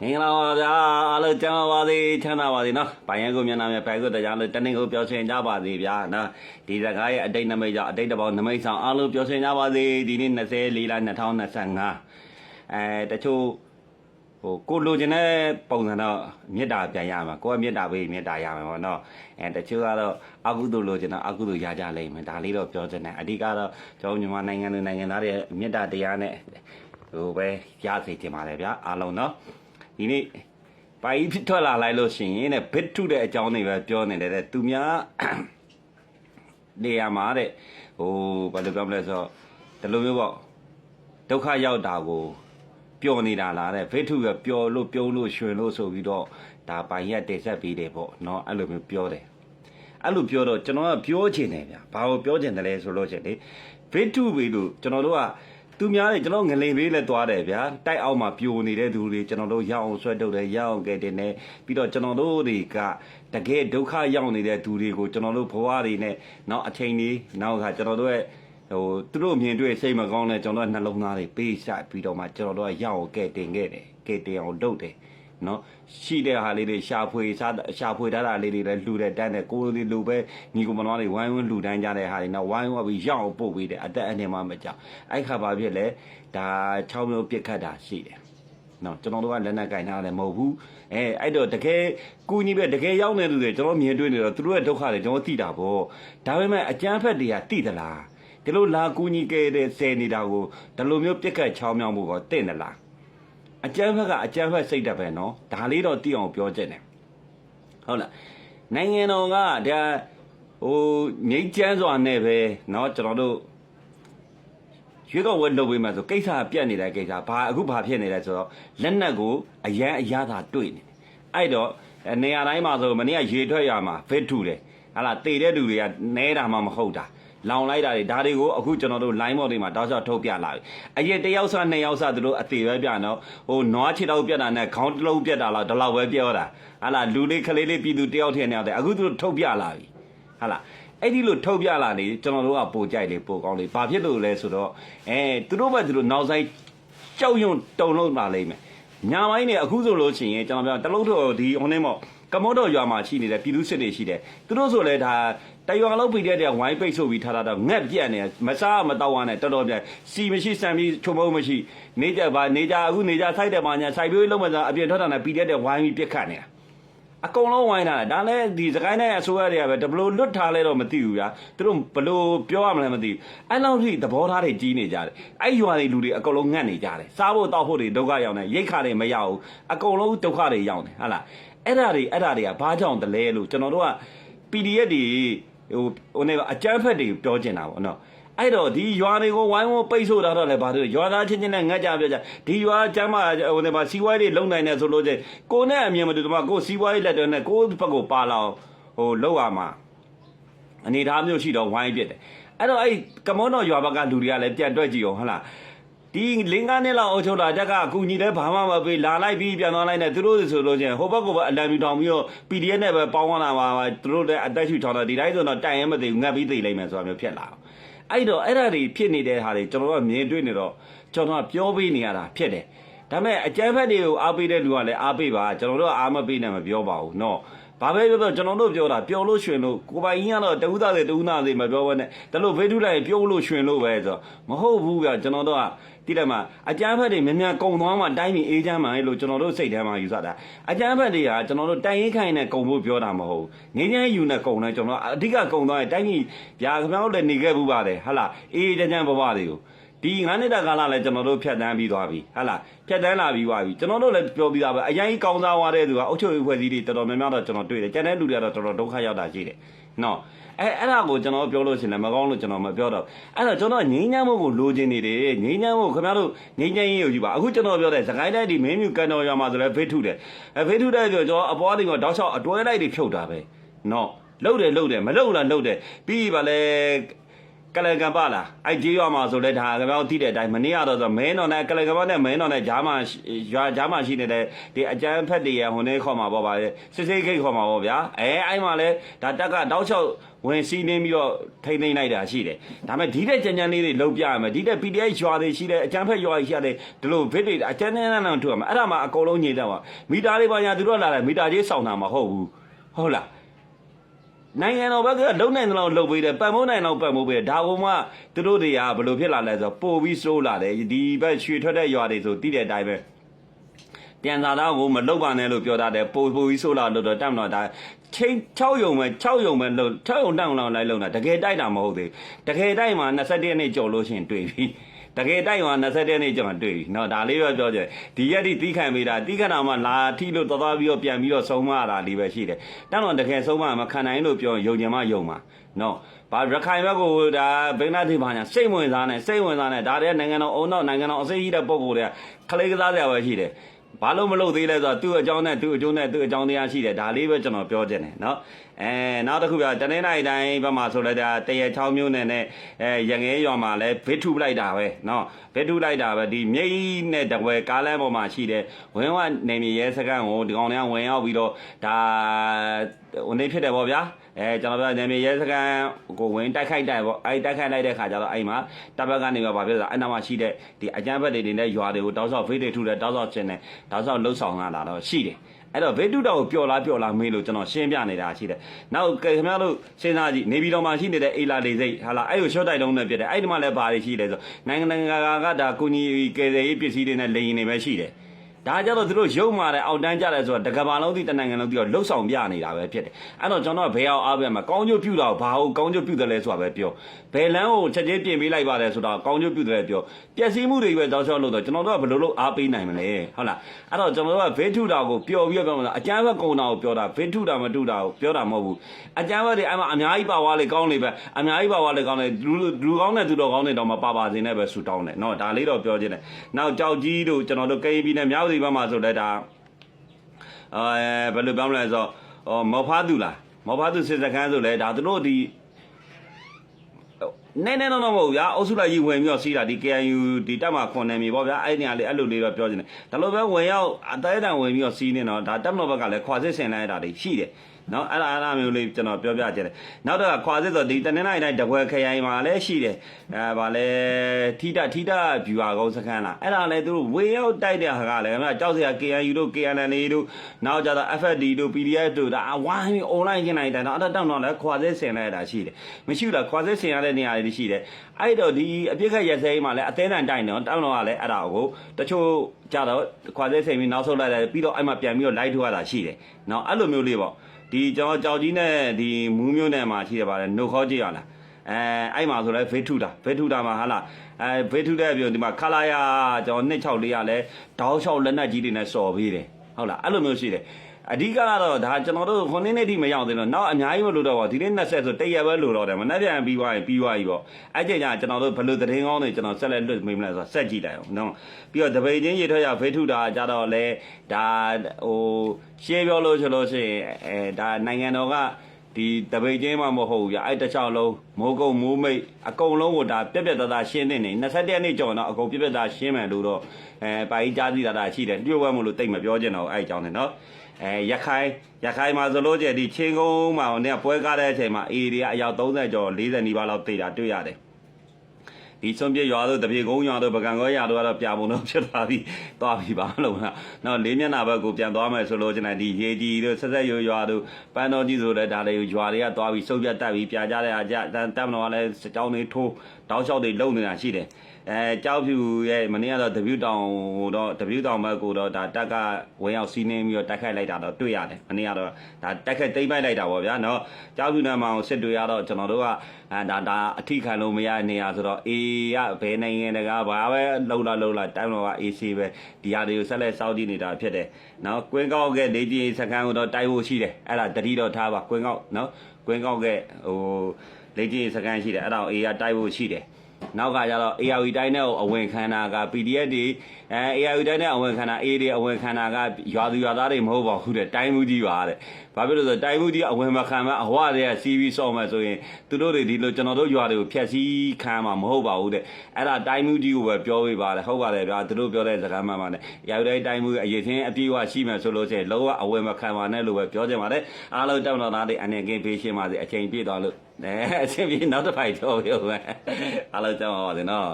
မင်္ဂလာပါဗျာအားလုံးကျမ်းပါပါစေချမ်းသာပါစေနော်။ပိုင်ရကိုမျက်နှာမြပိုင်ကိုတရားလို့တနေ့ကိုပြောဆင်ကြပါစေဗျာနော်။ဒီစကားရဲ့အတိတ်နမိတ်ကြောင့်အတိတ်တပေါင်းနမိတ်ဆောင်အားလုံးပြောဆင်ကြပါစေဒီနေ့24လ2025အဲတချို့ဟိုကိုလိုချင်တဲ့ပုံစံတော့မေတ္တာပြန်ရမှာကိုကမေတ္တာပေးမေတ္တာရမှာပေါ့နော်အဲတချို့ကတော့အကုသိုလ်လိုချင်တော့အကုသိုလ်ရကြလိမ့်မယ်ဒါလေးတော့ပြောချင်တယ်အဓိကတော့ကျွန်တော်မြန်မာနိုင်ငံလူနိုင်ငံသားတွေမေတ္တာတရားနဲ့ဟိုပဲရစေချင်ပါတယ်ဗျာအားလုံးနော် ဒီနေ့ပိုင်ဖြစ်ထွက်လာလိုက်လို့ရှိရင်တဲ့ဘစ်ထုတဲ့အကြောင်းတွေပဲပြောနေတယ်တဲ့သူများနေရာမှာတဲ့ဟိုဘာလို့ပြောမလဲဆိုတော့ဒီလိုမျိုးပေါ့ဒုက္ခရောက်တာကိုပျော်နေတာလားတဲ့ဘစ်ထုကပျော်လို့ပြုံးလို့ရွှင်လို့ဆိုပြီးတော့ဒါပိုင်ရက်တင်ဆက်ပြီးတယ်ပေါ့เนาะအဲ့လိုမျိုးပြောတယ်အဲ့လိုပြောတော့ကျွန်တော်ကပြောချင်တယ်ဗျာဘာကိုပြောချင်တယ်လဲဆိုလို့ချင်းလေဘစ်ထုပြီလို့ကျွန်တော်တို့က သူများတွေကျွန်တော်ငလင်ပေးလဲသွားတယ်ဗျာတိုက်အောက်မှာပြိုနေတဲ့သူတွေကျွန်တော်တို့ရအောင်ဆွဲထုတ်တယ်ရအောင်ကဲတင်တယ်ပြီးတော့ကျွန်တော်တို့တွေကတကယ်ဒုက္ခရောက်နေတဲ့သူတွေကိုကျွန်တော်တို့ဘဝတွေနဲ့နောက်အချိန်ကြီးနောက်ကကျွန်တော်တို့ရဲ့ဟိုသူတို့မြင်တွေ့စိတ်မကောင်းတဲ့ကျွန်တော်တို့နှလုံးသားတွေပေးချပြီးတော့မှကျွန်တော်တို့ကရအောင်ကဲတင်ခဲ့တယ်ကဲတင်အောင်လုပ်တယ် နော်ရှိတဲ့ဟာလေးတွေရှာဖွေစားရှာဖွေထားတာလေးတွေလည်းလှူတဲ့တန်းတဲ့ကိုယ်လေးလူပဲညီကိုမတော်တွေဝိုင်းဝန်းလှူဒန်းကြတဲ့ဟာတွေနော်ဝိုင်းဝန်းပြီးရအောင်ပို့ပေးတယ်အသက်အနေမှမကြောက်အဲ့ခါဘာဖြစ်လဲဒါ6မျိုးပြစ်ခတ်တာရှိတယ်နော်ကျွန်တော်တို့ကလက်နက်ကင်ထားတယ်မဟုတ်ဘူးအဲအဲ့တော့တကယ်ကူညီပဲတကယ်ရောက်နေလူတွေကျွန်တော်မြင်တွေ့နေတော့သူတို့ရဲ့ဒုက္ခတွေကျွန်တော်သိတာပေါ့ဒါပေမဲ့အကြမ်းဖက်တွေကသိသလားဒီလိုလာကူညီခဲ့တဲ့ဆယ်နေတာကိုဒီလိုမျိုးပြစ်ခတ်ချောင်းမြောင်းဖို့ကတင့်သလား အကျန်းဖက်ကအကျန်းဖက်စိတ်တက်ပဲเนาะဒါလေးတော့သိအောင်ပြောချက်တယ်ဟုတ်လားနိုင်ငံတော်ကဒါဟိုငိတ်ချမ်းစွာနဲ့ပဲเนาะကျွန်တော်တို့ရွေးကောက်ဝဲလုပ်ပေးမှဆိုကိစ္စပြတ်နေတဲ့ကိစ္စဘာအခုဘာဖြစ်နေလဲဆိုတော့လက်နက်ကိုအရန်အရသာတွေ့နေတယ်အဲ့တော့နေရာတိုင်းမှာဆိုမနေ့ကရေထွက်ရမှာဖစ်ထူတယ်ဟာလားတေတဲ့လူတွေကနဲတာမှမဟုတ်တာ လောင်လိုက်တာတွေဒါတွေကိုအခုကျွန်တော်တို့ line ဘော်တွေမှာတောက်လျှောက်ထုတ်ပြလာပြီအရင်တစ်ယောက်စနှစ်ယောက်စသူတို့အသေးပဲပြနော်ဟိုနွားခြေတော့ပြတ်တာနဲ့ခေါင်းတစ်လုံးပြတ်တာလားဒီလောက်ပဲပြောတာဟာလားလူလေးကလေးလေးပြည်သူတယောက်ထည့်နေရတယ်အခုသူတို့ထုတ်ပြလာပြီဟာလားအဲ့ဒီလိုထုတ်ပြလာနေကျွန်တော်တို့ကပိုကြိုက်လေပိုကောင်းလေဘာဖြစ်လို့လဲဆိုတော့အဲသူတို့ပဲသူတို့နောက်ဆိုင်ကြောက်ရွံ့တုံလုံးလာလိမ့်မယ်ညာပိုင်းနေအခုဆိုလို့ရှိရင်ကျွန်တော်ပြောတလုံးတော့ဒီ online ပေါ့ ကမောတော့ရွာမှာရှိနေတဲ့ပြည်သူစစ်တွေရှိတယ်သူတို့ဆိုလဲဒါတရွာလောက်ပြည်တဲ့ဝိုင်းပိတ်ဆို့ပြီးထားတာတော့ငက်ပြက်နေမစားမတော့ဝါနဲ့တော်တော်ပြက်စီမရှိစံပြီးချုံမုံမရှိနေကြပါနေကြအခုနေကြစိုက်တယ်ပါညာစိုက်ပြိုးလုံးမစားအပြင်ထွက်တာနဲ့ပြည်တဲ့ဝိုင်းပြီးပြက်ခတ်နေတာအကုန်လုံးဝိုင်းတာဒါလည်းဒီစကိုင်းနဲ့အစိုးရတွေကပဲတဘလို့လွတ်ထားလဲတော့မသိဘူးဗျာသူတို့ဘလို့ပြောရမလဲမသိဘူးအဲ့လောက်ထိသဘောထားတွေကြီးနေကြတယ်အဲ့ရွာတွေလူတွေအကုန်လုံးငတ်နေကြတယ်စားဖို့တောက်ဖို့တွေဒုက္ခရောက်နေရိတ်ခါတွေမရဘူးအကုန်လုံးဒုက္ခတွေရောက်နေဟုတ်လား အဲ့ဒါတွေအဲ့ဒါတွေကဘာကြောင့်တလဲလို့ကျွန်တော်တို့က PDF တွေဟိုဟိုနေအကြမ်းဖက်တွေပြောချင်တာပေါ့နော်အဲ့တော့ဒီရွာတွေကိုဝိုင်းဝန်းပိတ်ဆို့တာတော့လည်းဘာလို့ရွာသားချင်းချင်းနဲ့ငတ်ကြပြောကြဒီရွာကျမ်းမာဟိုနေမှာစီးပွားရေးလုံနိုင်တယ်ဆိုလို့ချင်းကိုနဲ့အမြင်မတူတမကိုစီးပွားရေးလက်တွေနဲ့ကိုဘက်ကိုပါလာအောင်ဟိုလောက်ရမှာအနေထားမျိုးရှိတော့ဝိုင်းပြစ်တယ်အဲ့တော့အဲ့ကမောတော်ရွာဘက်ကလူတွေကလည်းပြန်တွက်ကြည့်အောင်ဟုတ်လား ဒီလင်္ကာနဲ့လောက်အုပ်ချုပ်တာတက်ကအကူညီလည်းဘာမှမပေးလာလိုက်ပြီးပြန်သွားလိုက်နဲ့သူတို့ဆိုလို့ချင်းဟိုဘက်ကပဲအလံပြူထောင်ပြီးတော့ PDF နဲ့ပဲပေါင်းလာမှာသူတို့လည်းအသက်ရှူထောင်တော့ဒီတိုင်းဆိုတော့တိုင်ရဲမသိဘူးငတ်ပြီးသိလိမ့်မယ်ဆိုတာမျိုးဖြစ်လာအောင်အဲ့တော့အဲ့ဒါတွေဖြစ်နေတဲ့ဟာတွေကျွန်တော်တို့မြင်တွေ့နေတော့ကျွန်တော်ကပြောပေးနေရတာဖြစ်တယ်ဒါပေမဲ့အကြမ်းဖက်တွေကိုအားပေးတဲ့လူကလည်းအားပေးပါကျွန်တော်တို့ကအားမပေးနဲ့မပြောပါဘူးเนาะ ဘာပဲပြောပြောကျွန်တော်တို့ပြောတာပျော်လို့ရွှင်လို့ကိုပိုင်ကြီးကတော့တဦးသားစေတဦးသားစေမပြောဘဲနဲ့ဒါလို့ဖေးထုလိုက်ပြုံးလို့ရွှင်လို့ပဲဆိုမဟုတ်ဘူးဗျကျွန်တော်တို့ကတိတယ်မှာအကြမ်းဖက်တွေမြန်မြန်ကုံသွားမှတိုင်းပြည်အေးချမ်းမှလို့ကျွန်တော်တို့စိတ်ထဲမှာယူဆတာအကြမ်းဖက်တွေကကျွန်တော်တို့တိုင်ရင်ခိုင်နဲ့ကုံဖို့ပြောတာမဟုတ်ငင်းချမ်းယူနဲ့ကုံတယ်ကျွန်တော်အဓိကကုံသွားရင်တိုင်းပြည်ဗျာခင်ဗျားတို့လည်းနေခဲ့ဘူးပါတယ်ဟာလားအေးချမ်းချမ်းဘဝတွေကို ဒီ9နှစ်တာကာလလည်းကျွန်တော်တို့ဖြတ်တန်းပြီးသွားပြီဟာလားဖြတ်တန်းလာပြီးသွားပြီကျွန်တော်တို့လည်းပြောပြီးသားပဲအရင်ကောင်းစားသွားတဲ့သူကအုတ်ချုပ်ရေးဖွဲ့စည်းတွေတော်တော်များများတော့ကျွန်တော်တွေ့တယ်ကျန်တဲ့လူတွေကတော့တော်တော်ဒုက္ခရောက်တာရှိတယ်နော်အဲအဲ့ဒါကိုကျွန်တော်ပြောလို့ရှိရင်မကောင်းလို့ကျွန်တော်မပြောတော့အဲ့တော့ကျွန်တော်ငိမ့်ညမ်းမှုကိုလိုချင်နေတယ်ငိမ့်ညမ်းမှုခင်ဗျားတို့ငိမ့်ညမ်းရေးကိုကြည့်ပါအခုကျွန်တော်ပြောတဲ့စကိုင်းတိုင်းဒီမင်းမြူကန်တော်ရွာမှာဆိုလဲဖေးထုတယ်အဲဖေးထုတဲ့ပြောကျွန်တော်အပွားတွေကတောက်လျှောက်အတွဲလိုက်တွေဖြုတ်တာပဲနော်လှုပ်တယ်လှုပ်တယ်မလှုပ်လားလှုပ်တယ်ပြီးပါလေ ကလကံပါလားအဲ့ကြေးရွာမှာဆိုလဲဒါကပြောင်းသိတဲ့အတိုင်းမနေ့ကတော့ဆိုမဲတော်နဲ့ကလကံပါနဲ့မဲတော်နဲ့ဂျားမှာရွာဂျားမှာရှိနေတဲ့ဒီအကျန်းဖက်တွေရဟိုနေခေါ်မှာပေါ့ပါလေစစ်စစ်ခိတ်ခေါ်မှာပေါ့ဗျာအဲအဲ့မှာလဲဒါတက်ကတောက်လျှောက်ဝင်စီးနှင်းပြီးတော့ထိမ့်သိမ့်လိုက်တာရှိတယ်ဒါပေမဲ့ဒီတဲ့ကြံကြံလေးတွေလုံးပြရမယ်ဒီတဲ့ PDF ရွာတွေရှိတယ်အကြမ်းဖက်ရွာတွေရှိတယ်ဒီလိုဗစ်တွေအကြမ်းနဲ့နဲ့နဲ့ထူရမယ်အဲ့ဒါမှအကုန်လုံးညင်တယ်ပါမီတာလေးပါညာသူတို့လာတယ်မီတာကြီးစောင့်တာမဟုတ်ဘူးဟုတ်လား နိုင်ငံတော်ဘက်ကလုံနိုင်တဲ့လောက်လုံပေးတယ်ပတ်မိုးနိုင်လောက်ပတ်မိုးပေးတယ်ဒါကမှသူတို့တွေကဘယ်လိုဖြစ်လာလဲဆိုတော့ပို့ပြီးစိုးလာတယ်ဒီဘက်ရွှေထွက်တဲ့ရွာတွေဆိုတိတဲ့အတိုင်းပဲပြန်သာတော့ကိုမလုံပါနဲ့လို့ပြောတာတယ်ပို့ပို့ပြီးစိုးလာလို့တော့တတ်မတော့ဒါချင်း6ယုံပဲ6ယုံပဲလုံ6ယုံတောင်းလောင်းလိုက်လုံတာတကယ်တိုက်တာမဟုတ်သေးတကယ်တိုက်မှာ21ရက်နေ့ကြော်လို့ရှိရင်တွေ့ပြီ တကယ်တိုက်မှာ21ရက်နေ့ကြော်မှတွေ့ပြီเนาะဒါလေးပဲပြောကြဒီရက်ဒီတီးခံမိတာတီးခဏမှလာထိလို့တော်တော်ပြီးတော့ပြန်ပြီးတော့ဆုံးမတာလေးပဲရှိတယ်တတ်တော့တကယ်ဆုံးမမခံနိုင်လို့ပြောရင်ယုံကြမှာယုံမှာเนาะဘာရခိုင်ဘက်ကိုဒါဘင်္ဂလားဒေ့ရှ်ဘာညာစိတ်ဝင်စားနေစိတ်ဝင်စားနေဒါတည်းနိုင်ငံတော်အုံတော့နိုင်ငံတော်အစိကြီးတဲ့ပုံကိုယ်တွေကခလေးကစားကြပဲရှိတယ်ဘာလို့မလုပ်သေးလဲဆိုတော့သူ့အကြောင်းနဲ့သူ့အကျိုးနဲ့သူ့အကြောင်းတရားရှိတယ်ဒါလေးပဲကျွန်တော်ပြောချင်တယ်เนาะ အဲနောက်တစ်ခုပြတနင်္လာရီတိုင်းဘက်မှာဆိုလဲဒါတရချောင်းမျိုးနဲ့နဲ့အဲရငဲရွာမှာလဲဘစ်ထုလိုက်တာပဲเนาะဘစ်ထုလိုက်တာပဲဒီမြိတ်နဲ့တကွယ်ကားလမ်းပေါ်မှာရှိတယ်ဝင်းဝနေမြေရဲစခန်းကိုဒီကောင်တွေကဝင်ရောက်ပြီးတော့ဒါဟိုနေဖြစ်တယ်ပေါ့ဗျာအဲကျွန်တော်ပြောနေမြေရဲစခန်းကိုဝင်တိုက်ခိုက်တိုက်ပေါ့အဲဒီတိုက်ခိုက်လိုက်တဲ့ခါကျတော့အဲ့မှာတပ်ဘက်ကနေပြီးဘာဖြစ်လဲအဲ့နာမှာရှိတဲ့ဒီအကြမ်းဖက်တွေနေတဲ့ရွာတွေကိုတောက်ဆောက်ဖေးတွေထုတယ်တောက်ဆောက်ခြင်းနဲ့တောက်ဆောက်လှုပ်ဆောင်လာတာတော့ရှိတယ် အဲ့တော့ဘေတုတော်ကိုပျော်လားပျော်လားမေးလို့ကျွန်တော်ရှင်းပြနေတာရှိတယ်။နောက်ကခင်ဗျားတို့စဉ်းစားကြည့်နေပြည်တော်မှာရှိနေတဲ့အေလာလေးစိတ်ဟာလာအဲ့ကိုရှော့တိုက်လုံးနဲ့ပြတယ်အဲ့ဒီမှာလည်းဘာတွေရှိလဲဆိုနိုင်ငံတကာကဒါကုညီကယ်ဆယ်ရေးပစ္စည်းတွေနဲ့လေရင်တွေပဲရှိတယ်။ ဒါကြတော့သူတို့ရုံမာတယ်အောက်တန်းကြတယ်ဆိုတော့တကဘာလုံးသီးတနိုင်ငံလုံးသီးတော့လှုပ်ဆောင်ပြနေတာပဲဖြစ်တယ်။အဲ့တော့ကျွန်တော်ဘယ်အောင်အားပြမှာကောင်းကျိုးပြုတာကိုဘာဟုတ်ကောင်းကျိုးပြုတယ်လဲဆိုတာပဲပြော။ဘယ်လမ်းကိုချက်ချင်းပြင်ပေးလိုက်ပါတယ်ဆိုတော့ကောင်းကျိုးပြုတယ်ပြော။ပျက်စီးမှုတွေပဲတောက်လျှောက်လို့တော့ကျွန်တော်တို့ကဘယ်လိုလုပ်အားပေးနိုင်မလဲဟုတ်လား။အဲ့တော့ကျွန်တော်တို့ကဘေးထုတာကိုပျော်ပြီးတော့ပြောမှာအကျမ်းဘက်ကုံတာကိုပြောတာဘေးထုတာမထုတာကိုပြောတာမဟုတ်ဘူး။အကျမ်းဘက်တွေအဲ့မှာအများကြီးပါသွားလေကောင်းလေပဲအများကြီးပါသွားလေကောင်းလေလူလူကောင်းတဲ့သူတော်ကောင်းတွေတော့မပါပါစေနဲ့ပဲဆူတောင်းတယ်နော်ဒါလေးတော့ပြောခြင်းတယ်။နောက်ကြောက်ကြီးတို့ကျွန်တော်တို့ကေဘီနဲ့မြောက်စီဘက်မှာဆိုလဲဒါအဲဘယ်လိုပြောမလဲဆိုတော့ဟောမော်ဖားသူလားမော်ဖားသူစစ်စခန်းဆိုလဲဒါသူတို့ဒီနဲနဲတော့မဟုတ်ဗျာအုပ်စုလိုက်ကြီးဝင်ပြီးတော့စီးတာဒီ KNU ဒီတက်မှာခွန်နေပြီပေါ့ဗျာအဲ့ဒီနေရာလေးအဲ့လိုလေးတော့ပြောချင်တယ်ဒါလိုပဲဝင်ရောက်အသေးအတန်ဝင်ပြီးတော့စီးနေတော့ဒါတက်မလို့ဘက်ကလည်းခွာစစ်ဆင်လိုက်တာတွေရှိတယ် နော်အဲ့ဒါအဲ့ဒါမျိုးလေးကျွန်တော်ပြောပြချင်တယ်နောက်တော့ခွာစစ်ဆိုဒီတနင်္လာရီတိုင်းတပွဲခရိုင်မှာလည်းရှိတယ်အဲဗာလဲထိတထိတဗျူဟာကုန်းစခန်းလားအဲ့ဒါလည်းသူတို့ဝေရောက်တိုက်တဲ့ဟာကလည်းခင်ဗျာကြောက်စရာ KNU တို့ KNL တို့နောက်ကြတော့ FFD တို့ PDF တို့ဒါဝိုင်းပြီး online ကျင်းလိုက်တယ်နော်အဲ့ဒါတောင်းတော့လည်းခွာစစ်ဆင်လိုက်တာရှိတယ်မရှိဘူးလားခွာစစ်ဆင်ရတဲ့နေရာတွေရှိတယ်အဲ့တော့ဒီအပြစ်ခတ်ရက်စဲမှာလည်းအသေးတန်တိုက်နေတော့တောင်းတော့ကလည်းအဲ့ဒါကိုတချို့ကြတော့ခွာစစ်ဆင်ပြီးနောက်ဆုတ်လိုက်တယ်ပြီးတော့အဲ့မှာပြန်ပြီးတော့ live ထုတ်ရတာရှိတယ်နော်အဲ့လိုမျိုးလေးပေါ့ ဒီကျွန်တော်ကြောက်ကြီးနဲ့ဒီမူးမျိုးနဲ့မှာရှိတယ်ပါလေနှုတ်ခေါ်ကြည့်ရလားအဲအဲ့မှာဆိုလဲဖေးထုတာဖေးထုတာမှာဟာလားအဲဖေးထုတဲ့ပြောဒီမှာခလာယာကျွန်တော်264ရလဲတောင်းလျှောက်လက်နက်ကြီးတွေနဲ့စော်ပေးတယ်ဟုတ်လားအဲ့လိုမျိုးရှိတယ် အဓိကကတော့ဒါကျွန်တော်တို့ခုနှစ်နှစ်ထိမရောက်သေးတော့နောက်အများကြီးမလို့တော့ပါဒီနေ့20ဆိုတရက်ပဲလို့တော့တယ်မနေ့ပြန်ပြီးသွားရင်ပြီးသွားပြီပေါ့အဲ့ချိန်ကျကျွန်တော်တို့ဘယ်လိုသတင်းကောင်းတွေကျွန်တော်ဆက်လက်လွတ်မေးမလဲဆိုတော့ဆက်ကြည့်လိုက်အောင်နော်ပြီးတော့တပိတ်ချင်းရေထွက်ရဖေးထုတာကြတော့လဲဒါဟိုရှင်းပြောလို့ဆိုလို့ရှိရင်အဲဒါနိုင်ငံတော်ကဒီတပိတ်ချင်းမှမဟုတ်ဘူးဗျအဲ့တစ်ချောင်းလုံးမိုးကုတ်မိုးမိတ်အကုန်လုံးကိုဒါပြက်ပြက်သားသားရှင်းနေနေ21ရက်နေ့ကြော်တော့အကုန်ပြက်ပြက်သားရှင်းမယ်လို့တော့အဲပါကြီးကြားသိတာတာရှိတယ်ပြုတ်ဝဲမလို့တိတ်မပြောချင်တော့အဲ့အကြောင်းနဲ့နော် အဲရခိုင်ရခိုင်မှာဆိုလို့ကျဒီချင်းကုန်းမှာဟိုနေ့ပွဲကားတဲ့အချိန်မှာအေရီကအယောက်30ကျော်40နီးပါးလောက်တေးတာတွေ့ရတယ်ဒီစွန်ပြရွာတို့တပြေကုန်းရွာတို့ပကံကောရွာတို့ကတော့ပြပုံတော့ဖြစ်သွားပြီသွားပြီပါမလို့နော်နော်လေးမျက်နှာဘက်ကိုပြန်သွားမယ်ဆိုလို့ကျွန်တော်ဒီရေကြီးတို့ဆက်ဆက်ရွရွာတို့ပန်းတော်ကြီးဆိုလည်းဒါလေးရွာတွေကသွားပြီးစုပ်ပြတ်တက်ပြီးပြကြတဲ့အားကြတက်မတော်ကလည်းစကြောင်းတွေထိုးတောက်လျှောက်တွေလုံနေတာရှိတယ် အဲကြောက်ဖြူရဲ့မနေ့ကတော့ဒဘျူတောင်ဟိုတော့ဒဘျူတောင်ဘက်ကိုတော့ဒါတက်ကဝင်ရောက်စီးနှင်းပြီးတော့တက်ခိုက်လိုက်တာတော့တွေ့ရတယ်မနေ့ကတော့ဒါတက်ခိုက်သိမ့်ပိုက်လိုက်တာပေါ့ဗျာနော်ကြောက်ဖြူနာမအောင်စစ်တွေရတော့ကျွန်တော်တို့ကအဲဒါဒါအထိခံလို့မရနေရဆိုတော့အေးရဘယ်နိုင်ငံတကာဘာပဲလှုပ်လာလှုပ်လာတိုင်းတော့ကအေးစီပဲဒီဟာတွေကိုဆက်လက်စောင့်ကြည့်နေတာဖြစ်တယ်နော်ကွင်းကောက်ကလေ့ကျင့်စခန်းကိုတော့တိုက်ဖို့ရှိတယ်အဲ့ဒါတတိတော့ထားပါကွင်းကောက်နော်ကွင်းကောက်ကဟိုလေ့ကျင့်စခန်းရှိတယ်အဲ့ဒါကိုအေးရတိုက်ဖို့ရှိတယ် နောက်ကကြတော့ ARV တိုင်းနဲ့အဝင်ခံတာက PDF တွေအဲ ARV တိုင်းနဲ့အဝင်ခံတာ A တွေအဝင်ခံတာကရွာသူရွာသားတွေမဟုတ်ပါဘူးတဲ့တိုင်းမှုကြီးပါတဲ့ဘာဖြစ်လို့လဲဆိုတိုင်းမှုကြီးအဝင်မခံမအဟွာတွေက CV စော့မယ်ဆိုရင်သူတို့တွေဒီလိုကျွန်တော်တို့ရွာတွေကိုဖျက်ဆီးခံမှာမဟုတ်ပါဘူးတဲ့အဲ့ဒါတိုင်းမှုကြီးကိုပဲပြောပေးပါတယ်ဟုတ်ပါတယ်ဗျာသူတို့ပြောတဲ့စကားမှန်ပါတယ် ARV တိုင်းတိုင်းမှုအရေးချင်းအပြေးဝရှိမယ်ဆိုလို့ရှိရင်လောကအဝင်မခံပါနဲ့လို့ပဲပြောကြပါတယ်အားလုံးတောင်းတော်သားတွေအနေကင်းဖေးရှင်းပါစေအချိန်ပြည့်သွားလို့ နဲအဆင်ပြေနောက်တစ်ဖိုက်တော့ပြောမယ်အားလုံးကြောင်းပါပါစေနော်